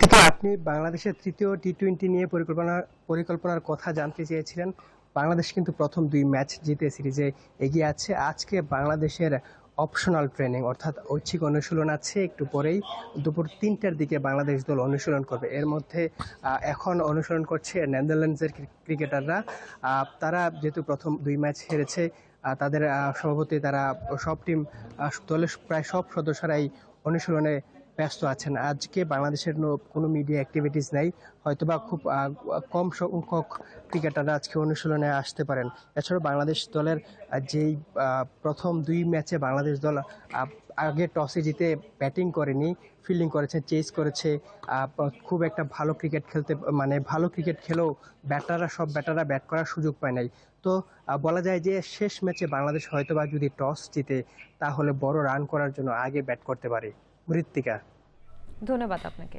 থেকে আপনি বাংলাদেশের তৃতীয় টি টোয়েন্টি নিয়ে পরিকল্পনা, পরিকল্পনার কথা জানতে চেয়েছিলেন। বাংলাদেশ কিন্তু প্রথম দুই ম্যাচ জিতে সিরিজে এগিয়ে আছে। আজকে বাংলাদেশের অপশনাল ট্রেনিং অর্থাৎ ঐচ্ছিক অনুশীলন আছে। একটু পরেই দুপুর তিনটার দিকে বাংলাদেশ দল অনুশীলন করবে। এর মধ্যে এখন অনুশীলন করছে নেদারল্যান্ডসের ক্রিকেটাররা। তারা যেহেতু প্রথম দুই ম্যাচ হেরেছে তাদের সভাপতি তারা সব টিম দলের প্রায় সব সদস্যরাই অনুশীলনে ব্যস্ত আছেন। আজকে বাংলাদেশের কোনো মিডিয়া অ্যাক্টিভিটিস নেই। হয়তোবা খুব কম সংখ্যক ক্রিকেটাররা আজকে অনুশীলনে আসতে পারেন। এছাড়াও বাংলাদেশ দলের যেই প্রথম দুই ম্যাচে বাংলাদেশ দল আগে টসে জিতে ব্যাটিং করেনি, ফিল্ডিং করেছে, চেস করেছে খুব একটা ভালো ক্রিকেট খেলতে মানে ভালো ক্রিকেট খেলেও ব্যাটাররা, সব ব্যাটাররা ব্যাট করার সুযোগ পায় নাই। তো বলা যায় যে শেষ ম্যাচে বাংলাদেশ হয়তোবা যদি টস জিতে, তাহলে বড় রান করার জন্য আগে ব্যাট করতে পারে। মৃত্তিকা ধন্যবাদ আপনাকে।